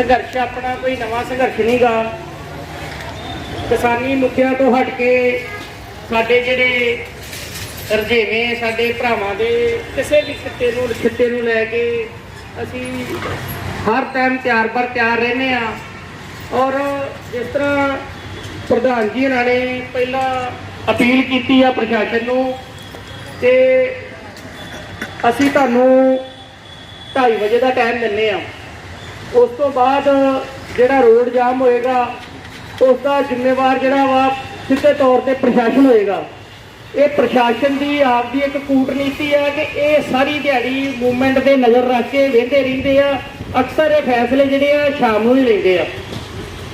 ਸੰਘਰਸ਼ ਆਪਣਾ ਕੋਈ ਨਵਾਂ ਸੰਘਰਸ਼ ਨਹੀਂਗਾ। ਕਿਸਾਨੀ ਮੁੱਦਿਆਂ ਤੋਂ ਹਟ ਕੇ ਸਾਡੇ ਜਿਹੜੇ ਰਜੇਵੇਂ ਸਾਡੇ ਭਰਾਵਾਂ ਦੇ ਕਿਸੇ ਵੀ ਖਿੱਤੇ ਨੂੰ ਖਿੱਤੇ ਨੂੰ ਲੈ ਕੇ ਅਸੀਂ ਹਰ ਟਾਈਮ ਤਿਆਰ ਬਰ ਤਿਆਰ ਰਹਿੰਦੇ ਆ ਔਰ ਜਿਸ ਤਰ੍ਹਾਂ ਪ੍ਰਧਾਨ ਜੀ ਇਹਨਾਂ ਨੇ ਪਹਿਲਾਂ ਅਪੀਲ ਕੀਤੀ ਆ ਪ੍ਰਸ਼ਾਸਨ ਨੂੰ ਤੇ ਅਸੀਂ ਤੁਹਾਨੂੰ 2:30 ਵਜੇ ਦਾ ਟਾਈਮ ਦਿੰਨੇ ਆ ਉਸ ਤੋਂ ਬਾਅਦ ਜਿਹੜਾ ਰੋਡ ਜਾਮ ਹੋਏਗਾ ਉਸ ਦਾ ਜ਼ਿੰਮੇਵਾਰ ਜਿਹੜਾ ਵਾ ਸਿੱਧੇ ਤੌਰ ਤੇ ਪ੍ਰਸ਼ਾਸਨ ਹੋਏਗਾ। ਇਹ ਪ੍ਰਸ਼ਾਸਨ ਦੀ ਆਪਦੀ ਇੱਕ ਕੂਟਨੀਤੀ ਹੈ ਕਿ ਇਹ ਸਾਰੀ ਦਿਹਾੜੀ ਮੂਵਮੈਂਟ ਦੇ ਨਜ਼ਰ ਰੱਖ ਕੇ ਵੇਂਦੇ ਰਹਿੰਦੇ ਆ। ਅਕਸਰ ਇਹ ਫੈਸਲੇ ਜਿਹੜੇ ਆ, ਸ਼ਾਮ ਨੂੰ ਹੀ ਲੈਂਦੇ ਆ।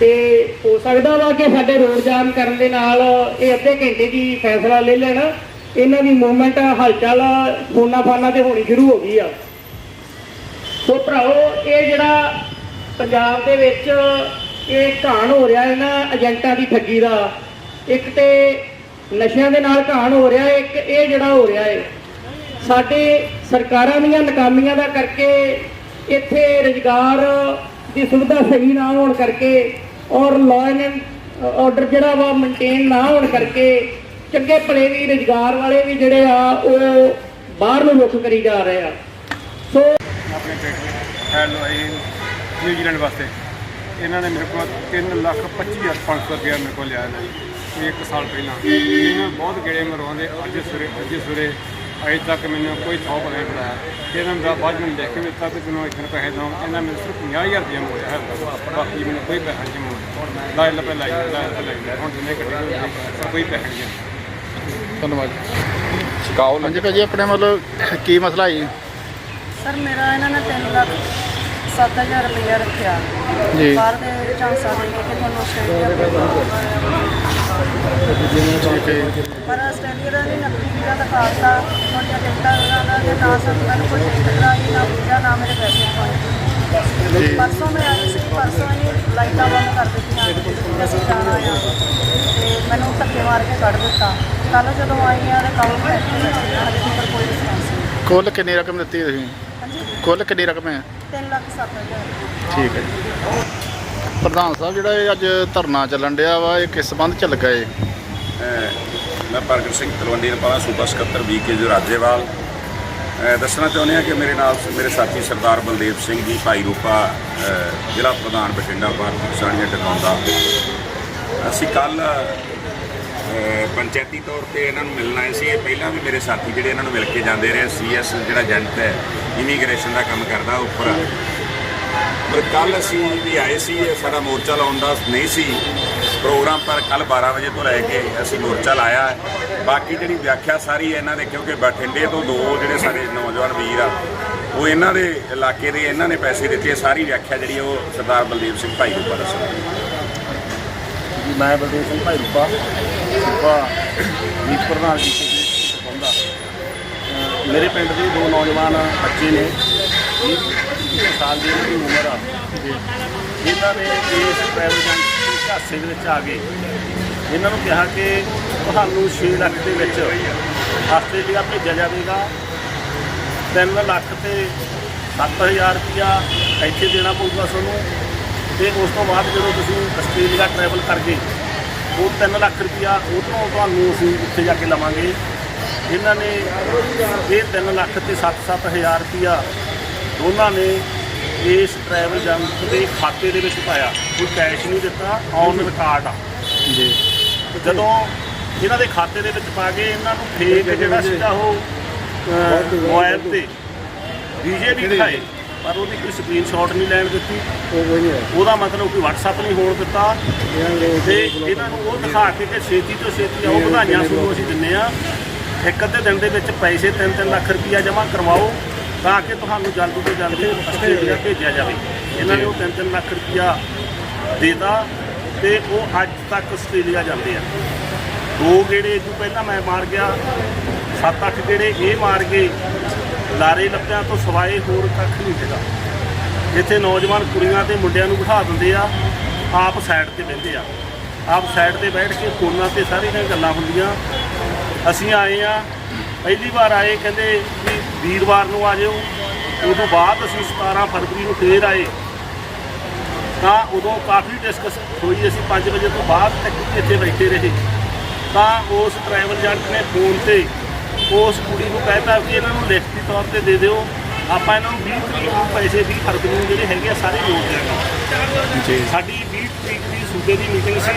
ਤੇ ਹੋ ਸਕਦਾ ਵਾ ਕਿ ਸਾਡੇ ਰੋਡ ਜਾਮ ਕਰਨ ਦੇ ਨਾਲ ਇਹ ਅੱਧੇ ਘੰਟੇ ਦੀ ਫੈਸਲਾ ਲੈ ਲੈਣ। ਇਹਨਾਂ ਦੀ ਮੂਵਮੈਂਟ ਹਲਚਲ ਫੋਨਾ ਫਾਨਾ ਤੇ ਹੋਣੀ ਸ਼ੁਰੂ ਹੋ ਗਈ ਆ। ਸੋ ਭਰਾਓ ਇਹ ਜਿਹੜਾ ਪੰਜਾਬ ਦੇ ਵਿੱਚ ਇਹ ਘਾਣ ਹੋ ਰਿਹਾ ਇਹਨਾਂ ਏਜੰਟਾਂ ਦੀ ਠੱਗੀ ਦਾ, ਇੱਕ ਤੇ ਨਸ਼ਿਆਂ ਦੇ ਨਾਲ ਘਾਣ ਹੋ ਰਿਹਾ ਹੈ, ਇੱਕ ਇਹ ਜਿਹੜਾ ਹੋ ਰਿਹਾ ਹੈ, ਸਾਡੇ ਸਰਕਾਰਾਂ ਦੀਆਂ ਨਾਕਾਮੀਆਂ ਦਾ ਕਰਕੇ ਇੱਥੇ ਰੁਜ਼ਗਾਰ ਦੀ ਸੁਵਿਧਾ ਸਹੀ ਨਾ ਹੋਣ ਕਰਕੇ ਔਰ ਲਾਅ ਐਂਡ ਆਰਡਰ ਜਿਹੜਾ ਵਾ ਮੇਨਟੇਨ ਨਾ ਹੋਣ ਕਰਕੇ ਚੰਗੇ ਭਲੇ ਵੀ, ਰੁਜ਼ਗਾਰ ਵਾਲੇ ਵੀ ਜਿਹੜੇ ਆ, ਉਹ ਬਾਹਰ ਨੂੰ ਮੁੱਖ ਕਰੀ ਜਾ ਰਹੇ ਆ। ਸੋ ਆਪਣੇ ਟਰੈਕਟਰ ਹੈਲ ਲਵਾਈ ਨਿਊਜ਼ੀਲੈਂਡ ਵਾਸਤੇ। ਇਹਨਾਂ ਨੇ ਮੇਰੇ ਕੋਲ 3 ਲੱਖ 25 500 ਰੁਪਇਆ ਮੇਰੇ ਕੋਲ ਲਿਆ ਇਹਨਾਂ ਨੇ ਇਹ ਇੱਕ ਸਾਲ ਪਹਿਲਾਂ। ਇਹਨਾਂ ਬਹੁਤ ਗੇੜੇ ਮਰਵਾਉਂਦੇ ਅੱਜ ਸਵੇਰੇ ਅੱਜ ਸਵੇਰੇ ਅਜੇ ਤੱਕ ਮੈਨੂੰ ਕੋਈ ਥੋਪ ਨਹੀਂ ਪੜਾਇਆ ਇਹਨਾਂ ਦਾ ਬਾਅਦ ਮੈਨੂੰ ਦੇਖ ਕੇ ਵੀ ਤੱਕ ਤੈਨੂੰ ਇੱਥੇ ਪੈਸੇ ਦਵਾਂ ਇਹਨਾਂ ਮੈਨੂੰ ਸਿਰਫ 50000 ਰੁਪਇਆ ਮੋੜਿਆ ਹੈ। ਬਾਕੀ ਮੈਨੂੰ ਕੋਈ ਪੈਸਾ ਨਹੀਂ ਮੋੜਿਆ ਲਾਇ ਲੱਪੇ ਲਾਈ ਲਾਇ ਲੱਪੇ ਲਾਈ ਹੁਣ ਜਿੰਨੇ ਕੱਢੇ ਕੋਈ ਪੈਸਾ ਨਹੀਂ ਹੈ। ਧੰਨਵਾਦ। ਸ਼ਿਕਾਓ ਹਾਂਜੀ ਭਾਜੀ ਆਪਣੇ ਮਤਲਬ ਕੀ ਮਸਲਾ ਜੀ? ਸਰ ਮੇਰਾ ਇਹਨਾਂ ਨੇ 3 ਲੱਖ 7000 ਰੁਪਇਆ ਰੱਖਿਆ। ਜੀ। ਬਾਹਰ ਦੇ ਚਾਂਸਾ ਦੇ ਕੇ ਕਿ ਤੁਹਾਨੂੰ ਆਸਟ੍ਰੇਲੀਆ ਪਰ ਆਸਟ੍ਰੇਲੀਆ ਦਾ ਨਹੀਂ ਨਕਲੀ ਵੀਜ਼ਾ ਦਿਖਾਤਾ ਤੁਹਾਡੀਆਂ ਟਿਕਟਾਂ ਦਾ ਦੇ ਨਾ ਸਰ ਮੈਨੂੰ ਕੋਈ ਟਿਕਟ ਕਰਾਈ ਨਾ ਵੀਜ਼ਾ ਨਾ ਮੇਰੇ ਪੈਸੇ ਜੀ। ਪਰਸੋਂ ਮੈਂ ਆਈ ਸੀ ਪਰਸੋਂ ਹੀ ਲਾਈਟਾਂ ਬੰਦ ਕਰ ਦਿੱਤੀਆਂ। ਕਿ ਅਸੀਂ ਜਾਣਾ ਆ। ਤੇ ਮੈਨੂੰ ਧੱਕੇ ਮਾਰ ਕੇ ਕੱਢ ਦਿੱਤਾ। ਕੱਲ ਜਦੋਂ ਆਈ ਆ ਤੇ ਬੈਠੀ ਤੱਕ ਕੋਈ ਰਿਸਪਾਂਸ ਨਹੀਂ। ਕੁੱਲ ਕਿੰਨੀ ਰਕਮ ਦਿੱਤੀ ਤੁਸੀਂ? ਹਾਂਜੀ। ਕੁੱਲ ਕਿੰਨੀ ਰਕਮ ਹੈ? 3 ਲੱਖ 7000 ਠੀਕ ਹੈ ਜੀ। ਪ੍ਰਧਾਨ ਸਾਹਿਬ ਜਿਹੜਾ ਇਹ ਅੱਜ ਧਰਨਾ ਚੱਲਣ ਡਿਆ ਵਾ ਇਹ ਕਿਸ ਸੰਬੰਧ ਚ ਲੱਗਾ ਏ ਅਹ ਮੈਂ ਪ੍ਰਗਟ ਸਿੰਘ ਤਲਵੰਡੀ ਰਪਾਲਾ ਸੂਬਾ ਸਕੱਤਰ ਵੀਕੇ ਜੋ ਰਾਜੇਵਾਲ। ਅਹ ਦੱਸਣਾ ਚਾਹੁੰਦੇ ਹਾਂ ਕਿ ਮੇਰੇ ਨਾਲ ਮੇਰੇ ਸਾਥੀ ਸਰਦਾਰ ਬਲਦੇਵ ਸਿੰਘ ਜੀ ਭਾਈ ਰੂਪਾ ਅਹ ਜ਼ਿਲ੍ਹਾ ਪ੍ਰਧਾਨ ਬਠਿੰਡਾ ਭਾਰਤੀ ਕਿਸਾਨੀਆਂ ਟਿਕਾਉਂਦਾ। ਅਸੀਂ ਕੱਲ ਪੰਚਾਇਤੀ ਤੌਰ ਤੇ ਇਹਨਾਂ ਨੂੰ ਮਿਲਣ ਆਏ ਸੀ ਇਹ ਪਹਿਲਾਂ ਵੀ ਮੇਰੇ ਸਾਥੀ ਜਿਹੜੇ ਇਹਨਾਂ ਨੂੰ ਮਿਲ ਕੇ ਜਾਂਦੇ ਰਹੇ, ਸੀਐਸ ਜਿਹੜਾ ਏਜੰਟ ਹੈ, ਇਮੀਗ੍ਰੇਸ਼ਨ ਦਾ ਕੰਮ ਕਰਦਾ ਉੱਪਰ। ਪਰ ਕੱਲ ਅਸੀਂ ਵੀ ਆਏ ਸੀ ਸਾਡਾ ਮੋਰਚਾ ਲਾਉਣ ਦਾ ਨਹੀਂ ਸੀ। ਪ੍ਰੋਗਰਾਮ ਪਰ ਕੱਲ 12 ਵਜੇ ਤੋਂ ਲੈ ਕੇ ਅਸੀਂ ਮੋਰਚਾ ਲਾਇਆ ਬਾਕੀ ਜਿਹੜੀ ਵਿਆਖਿਆ ਸਾਰੀ ਹੈ ਇਹਨਾਂ ਦੇ, ਕਿਉਂਕਿ ਬਠਿੰਡੇ ਤੋਂ ਦੋ ਜਿਹੜੇ ਸਾਡੇ ਨੌਜਵਾਨ ਵੀਰ ਆ, ਉਹ ਇਹਨਾਂ ਦੇ ਇਲਾਕੇ ਦੇ, ਇਹਨਾਂ ਨੇ ਪੈਸੇ ਦਿੱਤੇ, ਸਾਰੀ ਵਿਆਖਿਆ ਜਿਹੜੀ ਉਹ ਸਰਦਾਰ ਬਲਦੇਵ ਸਿੰਘ ਭਾਈ ਰੂਪਾ ਦੱਸਣਾ ਮੈਂ ਬਲਦੇਵ ਸਿੰਘ ਭਾਈ ਰੂਪਾ। ਸੂਬਾ ਮੀਤ ਪ੍ਰਧਾਨ ਜੀ ਕੇ ਮੇਰੇ ਪਿੰਡ ਦੇ ਦੋ ਨੌਜਵਾਨ ਬੱਚੇ ਨੇ। ਵੀਹ ਸਾਲ ਦੀ ਇਹਨਾਂ ਦੀ ਉਮਰ ਆ। ਇਹਨਾਂ ਨੇ ਇਸ ਟ੍ਰੈਵਲ ਏਜੰਸੀ ਦੇ ਝਾਂਸੇ ਦੇ ਵਿੱਚ ਆ ਗਏ। ਇਹਨਾਂ ਨੂੰ ਕਿਹਾ ਕਿ ਤੁਹਾਨੂੰ 6 ਲੱਖ ਦੇ ਵਿੱਚ ਆਸਟ੍ਰੇਲੀਆ ਭੇਜਿਆ ਜਾਵੇਗਾ। 3 ਲੱਖ ਤੇ 7000 ਰੁਪਇਆ ਇੱਥੇ ਦੇਣਾ ਪਊਗਾ ਤੁਹਾਨੂੰ। ਤੇ ਉਸ ਤੋਂ ਬਾਅਦ ਜਦੋਂ ਤੁਸੀਂ ਆਸਟ੍ਰੇਲੀਆ ਟਰੈਵਲ ਕਰ ਗਏ ਉਹ 3 ਲੱਖ ਰੁਪਇਆ ਉਹ ਤੋਂ ਤੁਹਾਨੂੰ ਅਸੀਂ ਉੱਥੇ ਜਾ ਕੇ ਲਵਾਂਗੇ। ਇਹਨਾਂ ਨੇ ਇਹ 3 ਲੱਖ ਤੇ 7-7 ਹਜ਼ਾਰ ਰੁਪਇਆ ਦੋਨਾਂ ਨੇ ਇਸ ਟਰੈਵਲ ਏਜੰਟ ਦੇ ਖਾਤੇ ਦੇ ਵਿੱਚ ਪਾਇਆ। ਕੋਈ ਕੈਸ਼ ਨਹੀਂ ਦਿੱਤਾ ਔਨ ਰਿਕਾਰਡ ਆ। ਜੀ। ਜਦੋਂ ਇਹਨਾਂ ਦੇ ਖਾਤੇ ਦੇ ਵਿੱਚ ਪਾ ਕੇ ਇਹਨਾਂ ਨੂੰ ਫੇਕ ਜਿਹੜਾ ਸੀਗਾ ਉਹ ਮੋਬਾਈਲ ਤੇ ਵੀਜ਼ੇ ਵੀ ਦਿਖਾਏ। ਪਰ ਉਹਦੀ ਕੋਈ ਸਕਰੀਨਸ਼ਾਟ ਨਹੀਂ ਲੈਣ ਦਿੱਤੀ। ਉਹਦਾ ਮਤਲਬ ਕੋਈ WhatsApp ਨਹੀਂ ਹੋਣ ਦਿੱਤਾ। ਤੇ ਇਹਨਾਂ ਨੂੰ ਉਹ ਦਿਖਾ ਕੇ ਕਿ ਛੇਤੀ ਤੋਂ ਛੇਤੀ ਆਓ, ਵਧਾਈਆਂ ਤੁਹਾਨੂੰ ਅਸੀਂ ਦਿੰਨੇ ਆ ਇੱਕ ਅੱਧੇ ਦਿਨ ਦੇ ਵਿੱਚ ਪੈਸੇ 3-3 ਲੱਖ ਰੁਪਇਆ ਜਮ੍ਹਾਂ ਕਰਵਾਓ, ਤਾਂ ਕਿ ਤੁਹਾਨੂੰ ਜਲਦੀ ਤੋਂ ਜਲਦੀ ਆਸਟ੍ਰੇਲੀਆ ਭੇਜਿਆ ਜਾਵੇ। ਇਹਨਾਂ ਨੇ ਉਹ 3-3 ਲੱਖ ਰੁਪਇਆ ਦੇਤਾ ਤੇ ਉਹ ਅੱਜ ਤੱਕ ਆਸਟ੍ਰੇਲੀਆ ਜਾਂਦੇ ਆ। ਦੋ ਗੇੜੇ ਤੋਂ ਪਹਿਲਾਂ ਮੈਂ ਮਾਰ ਗਿਆ, ਸੱਤ ਅੱਠ ਗੇੜੇ ਇਹ ਮਾਰ ਗਏ। ਲਾਰੇ ਲੱਪਿਆਂ ਤੋਂ ਸਵਾਏ ਹੋਰ ਕੱਖ ਨਹੀਂ ਹੈਗਾ। ਇੱਥੇ ਨੌਜਵਾਨ ਕੁੜੀਆਂ ਤੇ ਮੁੰਡਿਆਂ ਨੂੰ ਬਿਠਾ ਦਿੰਦੇ ਆ, ਆਪ ਸਾਈਡ ਤੇ ਬਹਿੰਦੇ ਆ। ਆਪ ਸਾਈਡ ਤੇ ਬੈਠ ਕੇ ਫੋਨਾਂ ਤੇ ਸਾਰੀਆਂ ਗੱਲਾਂ ਹੁੰਦੀਆਂ। ਅਸੀਂ ਆਏ ਆ, ਪਹਿਲੀ ਵਾਰ ਆਏ, ਕਹਿੰਦੇ ਵੀ ਵੀਰਵਾਰ ਨੂੰ ਆ ਜਿਓ। ਉਦੋਂ ਬਾਅਦ ਅਸੀਂ 17 ਫਰਵਰੀ ਨੂੰ ਫੇਰ ਆਏ। ਤਾਂ ਉਦੋਂ ਕਾਫੀ ਡਿਸਕਸ ਹੋਈ, ਅਸੀਂ 5 ਵਜੇ ਤੋਂ ਬਾਅਦ ਤੱਕ ਇੱਥੇ ਬੈਠੇ ਰਹੇ। ਤਾਂ ਉਸ ਟਰੈਵਲ ਏਜੰਟ ਨੇ ਫੋਨ ਤੇ ਉਸ ਕੁੜੀ ਨੂੰ ਕਹਿਤਾ ਕਿ ਇਹਨਾਂ ਨੂੰ ਲਿਖਤੀ ਤੌਰ ਤੇ ਦੇ ਦਿਓ। ਆਪਾਂ ਇਹਨਾਂ ਨੂੰ 20 ਤਰੀਕ ਨੂੰ ਪੈਸੇ 20 ਫਰਵਰੀ ਨੂੰ ਜਿਹੜੇ ਹੈਗੇ ਆ ਸਾਰੇ ਮੋੜ ਦਿਆਂਗੇ ਜੀ। ਸਾਡੀ 20 ਤਰੀਕ ਦੀ ਸੂਬੇ ਦੀ ਮੀਟਿੰਗ ਸੀ।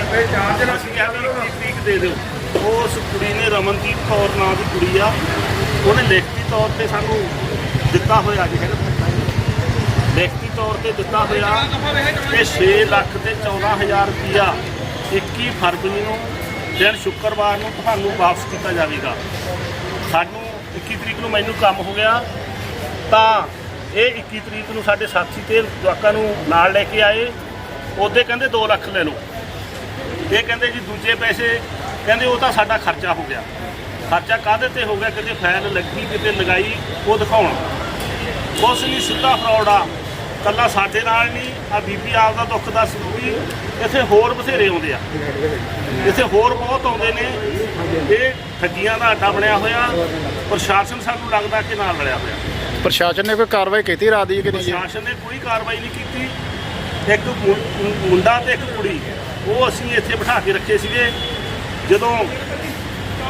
ਅਸੀਂ ਕਿਹਾ ਵੀ 20 ਤਰੀਕ ਦੇ ਦਿਓ। ਉਸ ਕੁੜੀ ਨੇ ਰਮਨਦੀਪ ਕੌਰ ਨਾਂ ਦੀ ਕੁੜੀ ਆ। ਉਹਨੇ ਲਿਖਤੀ ਤੌਰ ਤੇ ਸਾਨੂੰ ਦਿੱਤਾ ਹੋਇਆ ਜੀ ਹੈਗਾ ਲਿਖਤੀ ਤੌਰ ਤੇ ਦਿੱਤਾ ਹੋਇਆ ਕਿ 6 ਲੱਖ ਤੇ 14000 ਰੁਪਇਆ 21 ਫਰਵਰੀ ਨੂੰ ਦਿਨ ਸ਼ੁੱਕਰਵਾਰ ਨੂੰ ਤੁਹਾਨੂੰ ਵਾਪਸ ਕੀਤਾ ਜਾਵੇਗਾ। ਸਾਨੂੰ 21 ਤਰੀਕ ਨੂੰ ਮੈਨੂੰ ਕੰਮ ਹੋ ਗਿਆ, ਤਾਂ ਇਹ 21 ਤਰੀਕ ਨੂੰ ਸਾਡੇ ਸਾਥੀ ਤੇ ਜਵਾਕਾਂ ਨੂੰ ਨਾਲ ਲੈ ਕੇ ਆਏ। ਉਹਦੇ ਕਹਿੰਦੇ 2 ਲੱਖ ਲੈ ਲਓ। ਇਹ ਕਹਿੰਦੇ ਜੀ ਦੂਜੇ ਪੈਸੇ, ਕਹਿੰਦੇ ਉਹ ਤਾਂ ਸਾਡਾ ਖਰਚਾ ਹੋ ਗਿਆ। ਖਰਚਾ ਕਾਹਦੇ ਤੇ ਹੋ ਗਿਆ? ਕਿਤੇ ਫਾਈਲ ਲੱਗੀ, ਕਿਤੇ ਲਗਾਈ, ਉਹ ਦਿਖਾਉਣ। ਕੁਛ ਨਹੀਂ ਸਿੱਧਾ ਫਰਾਡ ਆ। ਕੱਲਾ ਸਾਡੇ ਨਾਲ ਨਹੀਂ ਆ ਬੀਬੀ ਆਪ ਦਾ ਦੁੱਖ ਦੱਸ ਦੂਗੀ ਇੱਥੇ ਹੋਰ ਬਥੇਰੇ ਆਉਂਦੇ ਆ। ਇੱਥੇ ਹੋਰ ਬਹੁਤ ਆਉਂਦੇ ਨੇ। ਇਹ ਠੱਗੀਆਂ ਦਾ ਅੱਡਾ ਬਣਿਆ ਹੋਇਆ। ਪ੍ਰਸ਼ਾਸਨ ਸਾਨੂੰ ਲੱਗਦਾ ਕਿ ਨਾਲ ਰਲਿਆ ਹੋਇਆ। ਪ੍ਰਸ਼ਾਸਨ ਨੇ ਕੋਈ ਕਾਰਵਾਈ ਕੀਤੀ ਰਾਤ ਦੀ ਕਿ ਨਹੀਂ ਜੀ? ਪ੍ਰਸ਼ਾਸਨ ਨੇ ਕੋਈ ਕਾਰਵਾਈ ਨਹੀਂ ਕੀਤੀ। ਇੱਕ ਮੁੰਡਾ ਤੇ ਇੱਕ ਕੁੜੀ ਉਹ ਅਸੀਂ ਇੱਥੇ ਬਿਠਾ ਕੇ ਰੱਖੇ ਸੀਗੇ। ਜਦੋਂ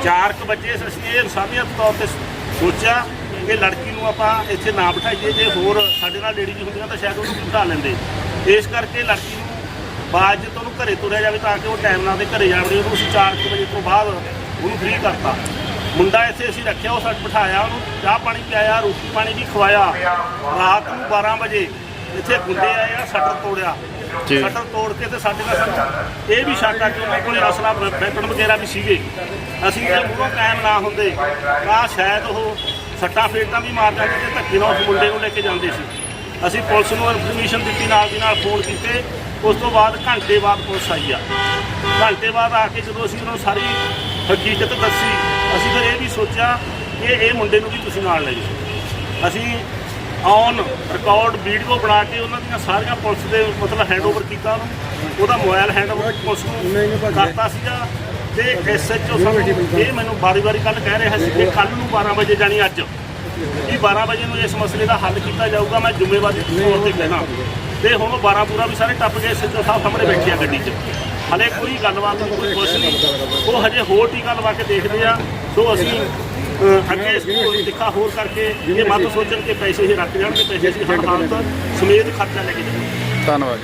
4:00 ਵਜੇ ਅਸੀਂ ਇਹ ਇਨਸਾਨੀਅਤ ਤੌਰ ਤੇ ਸੋਚਿਆ ਕਿ ਲੜਕੀ ਨੂੰ ਆਪਾਂ ਇੱਥੇ ਨਾ ਬਿਠਾਈਏ ਜੇ ਹੋਰ ਸਾਡੇ ਨਾਲ ਲੇਡੀਜ਼ ਹੁੰਦੀਆਂ ਤਾਂ ਸ਼ਾਇਦ ਉਹਨੂੰ ਬਿਠਾ ਲੈਂਦੇ। ਇਸ ਕਰਕੇ ਲੜਕੀ ਬਾਅਦ ਜਦੋਂ ਉਹਨੂੰ ਘਰੇ ਤੁਰਿਆ ਜਾਵੇ ਤਾਂ ਕਿ ਉਹ ਟਾਈਮ ਨਾਲ ਦੇ ਘਰੇ ਜਾਵੜੇ ਉਹਨੂੰ ਅਸੀਂ 4:00 ਵਜੇ ਤੋਂ ਬਾਅਦ ਉਹਨੂੰ ਫ੍ਰੀ ਕਰਤਾ। ਮੁੰਡਾ ਇੱਥੇ ਅਸੀਂ ਰੱਖਿਆ ਉਹ ਸਾਡੇ ਬਿਠਾਇਆ ਉਹਨੂੰ ਚਾਹ ਪਾਣੀ ਪਿਆਇਆ ਰੋਟੀ ਪਾਣੀ ਵੀ ਖਵਾਇਆ। ਰਾਤ ਨੂੰ 12 ਵਜੇ ਇੱਥੇ ਗੁੰਡੇ ਆਏ ਆ ਸ਼ਟਰ ਤੋੜਿਆ। ਜੀ। ਸ਼ਟਰ ਤੋੜ ਕੇ ਤੇ ਸਾਡੇ ਨਾਲ ਇਹ ਵੀ ਸ਼ੱਕ ਆ ਕਿ ਉਹਨਾਂ ਕੋਲੇ ਅਸਲਾ ਵੈਪਨ ਵਗੈਰਾ ਵੀ ਸੀਗੇ। ਅਸੀਂ ਜੇ ਮੂਹਰੋਂ ਕਾਇਮ ਨਾ ਹੁੰਦੇ। ਤਾਂ ਸ਼ਾਇਦ ਉਹ ਸੱਟਾਂ ਫੇਟਾਂ ਵੀ ਮਾਰ ਜਾਂਦੇ ਤੇ ਧੱਕੇ ਨਾਲ ਉਸ ਮੁੰਡੇ ਨੂੰ ਲੈ ਕੇ ਜਾਂਦੇ ਸੀ। ਅਸੀਂ ਪੁਲਿਸ ਨੂੰ ਇਨਫੋਰਮੇਸ਼ਨ ਦਿੱਤੀ ਨਾਲ ਦੀ ਨਾਲ ਫੋਨ ਕੀਤੇ। ਉਸ ਤੋਂ ਬਾਅਦ ਘੰਟੇ ਬਾਅਦ ਪੁਲਿਸ ਆਈ ਆ। ਘੰਟੇ ਬਾਅਦ ਆ ਕੇ ਜਦੋਂ ਅਸੀਂ ਉਹਨਾਂ ਨੂੰ ਸਾਰੀ ਹਕੀਕਤ ਦੱਸੀ ਅਸੀਂ ਫਿਰ ਇਹ ਵੀ ਸੋਚਿਆ ਕਿ ਇਹ ਮੁੰਡੇ ਨੂੰ ਵੀ ਤੁਸੀਂ ਨਾਲ ਲੈ ਜਾਓ। ਅਸੀਂ ਔਨ ਰਿਕਾਰਡ ਵੀਡੀਓ ਬਣਾ ਕੇ ਉਹਨਾਂ ਦੀਆਂ ਸਾਰੀਆਂ ਪੁਲਿਸ ਦੇ ਮਤਲਬ ਹੈਂਡਓਵਰ ਕੀਤਾ ਉਹਨੂੰ ਉਹਦਾ ਮੋਬਾਈਲ ਹੈਂਡਓਵਰ ਪੁਲਿਸ ਨੂੰ ਕਰਤਾ ਸੀਗਾ ਤੇ ਐਸਐਚਓ ਸਾਨੂੰ ਇਹ ਮੈਨੂੰ ਵਾਰੀ-ਵਾਰੀ ਕੱਲ ਕਹਿ ਰਿਹਾ ਸੀ ਕਿ ਕੱਲ ਨੂੰ 12 ਵਜੇ ਜਾਣੀ ਅੱਜ। ਕਿ 12 ਵਜੇ ਨੂੰ ਇਸ ਮਸਲੇ ਦਾ ਹੱਲ ਕੀਤਾ ਜਾਊਗਾ ਮੈਂ ਜ਼ਿੰਮੇਵਾਰੀ ਤੌਰ ਤੇ ਕਹਿਣਾ। ਤੇ ਹੁਣ ਉਹ 12 ਪੂਰਾ ਵੀ ਸਾਰੇ ਟੱਪ ਗਏ, ਸਿੱਧੂ ਸਾਹਿਬ ਸਾਹਮਣੇ ਬੈਠੇ ਆ ਗੱਡੀ 'ਚ। ਹਲੇ ਕੋਈ ਗੱਲਬਾਤ ਨਹੀਂ ਕੋਈ ਕੁਛ ਨਹੀਂ। ਉਹ ਹਜੇ ਹੋਰ ਟੀਕਾ ਲਵਾ ਕੇ ਦੇਖਦੇ ਆ। ਸੋ ਅਸੀਂ ਅੱਗੇ ਇਸ ਨੂੰ ਤਿੱਖਾ ਹੋਰ ਕਰਕੇ ਇਹ ਮਤ ਸੋਚਣ ਕਿ ਪੈਸੇ ਹੀ ਰੱਖ ਜਾਣਗੇ, ਪੈਸੇ ਅਸੀਂ ਹਰ ਹਾਲਤ ਸਮੇਤ ਖਰਚਾ ਲੈ ਕੇ ਜਾਣਗੇ ਧੰਨਵਾਦ